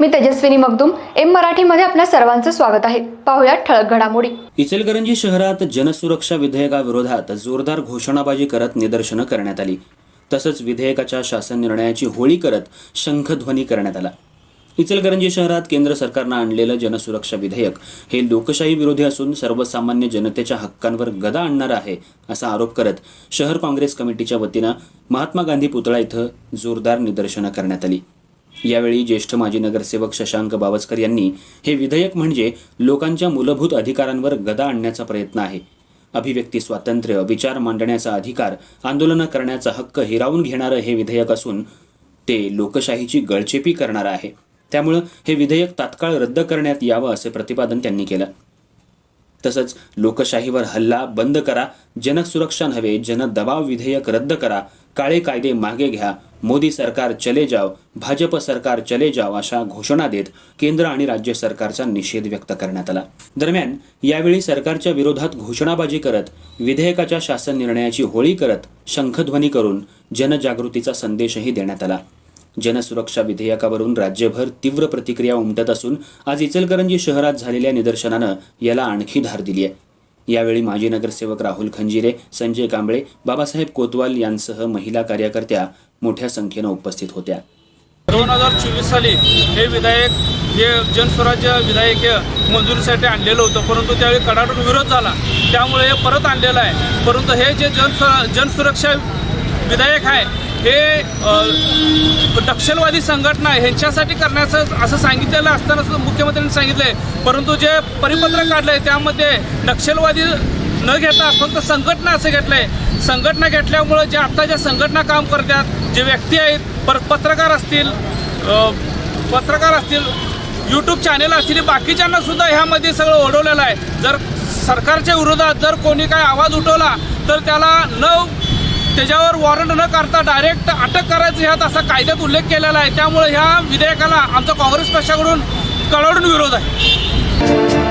मी Tejaswini Magdum M मराठीमध्ये आपल्या सर्वांचं स्वागत आहे. पाहुयात ठळक घडामोडी. इचलकरंजी शहरात जनसुरक्षा विधेयकाविरोधात जोरदार घोषणाबाजी करत निदर्शनं करण्यात आली. तसंच विधेयकाच्या शासन निर्णयाची होळी करत शंखध्वनी करण्यात आला. इचलकरंजी शहरात केंद्र सरकारनं आणलेलं जनसुरक्षा विधेयक हे लोकशाही विरोधी असून सर्वसामान्य जनतेच्या हक्कांवर गदा आणणारं आहे असा आरोप करत शहर काँग्रेस कमिटीच्या वतीनं महात्मा गांधी पुतळा इथं जोरदार निदर्शनं करण्यात आली. यावेळी ज्येष्ठ माजी नगरसेवक शशांक बावस्कर यांनी हे विधेयक म्हणजे लोकांच्या मूलभूत अधिकारांवर गदा आणण्याचा प्रयत्न आहे. अभिव्यक्ती स्वातंत्र्य विचार मांडण्याचा अधिकार आंदोलनं करण्याचा हक्क हिरावून घेणारं हे विधेयक असून ते लोकशाहीची गळचेपी करणारं आहे. त्यामुळं हे विधेयक तात्काळ रद्द करण्यात यावं असे प्रतिपादन त्यांनी केलं. तसंच लोकशाहीवर हल्ला बंद करा जनसुरक्षा नव्हे जनदबाव विधेयक रद्द करा काळे कायदे मागे घ्या. मोदी सरकार चले जाव भाजप सरकार चले जाव अशा घोषणा देत केंद्र आणि राज्य सरकारचा निषेध व्यक्त करण्यात आला. दरम्यान यावेळी सरकारच्या विरोधात घोषणाबाजी करत विधेयकाच्या शासन निर्णयाची होळी करत शंखध्वनी करून जनजागृतीचा संदेशही देण्यात आला. जनसुरक्षा विधेयकावरून राज्यभर तीव्र प्रतिक्रिया उमटत असून आज इचलकरंजी शहरात झालेल्या निदर्शनानं याला आणखी धार दिली आहे यावेळी माजी नगरसेवक राहुल खंजिरे संजय कांबळे बाबासाहेब कोतवाल यांसह महिला कार्यकर्त्या मोठ्या संख्येनं उपस्थित होत्या. दोन हजार चोवीस साली हे विधायक हे जनस्वराज्य विधायक मंजुरीसाठी आणलेलं होतं. परंतु त्यावेळी कडाडून विरोध झाला. त्यामुळे हे परत आणलेलं आहे. परंतु हे जे जन जनसुरक्षा विधायक आहे हे नक्षलवादी संघटना आहे ह्यांच्यासाठी करण्याचं असं सांगितलेलं असताना सुद्धा मुख्यमंत्र्यांनी सांगितलं आहे परंतु जे परिपत्र आहे त्यामध्ये नक्षलवादी न घेता फक्त संघटना असं घेतलं आहे संघटना घेतल्यामुळं जे आत्ता ज्या संघटना काम करतात जे व्यक्ती आहेत पर पत्रकार असतील पत्रकार असतील यूट्यूब चॅनेल असतील बाकीच्यांना सुद्धा ह्यामध्ये सगळं ओढवलेलं आहे. जर सरकारच्या विरोधात जर कोणी काय आवाज उठवला तर त्याला न त्याच्यावर वॉरंट न करता डायरेक्ट अटक करायचं ह्यात असा कायद्यात उल्लेख केलेला आहे. त्यामुळे ह्या विधेयकाला आमचा काँग्रेस पक्षाकडून कळवडून विरोध आहे.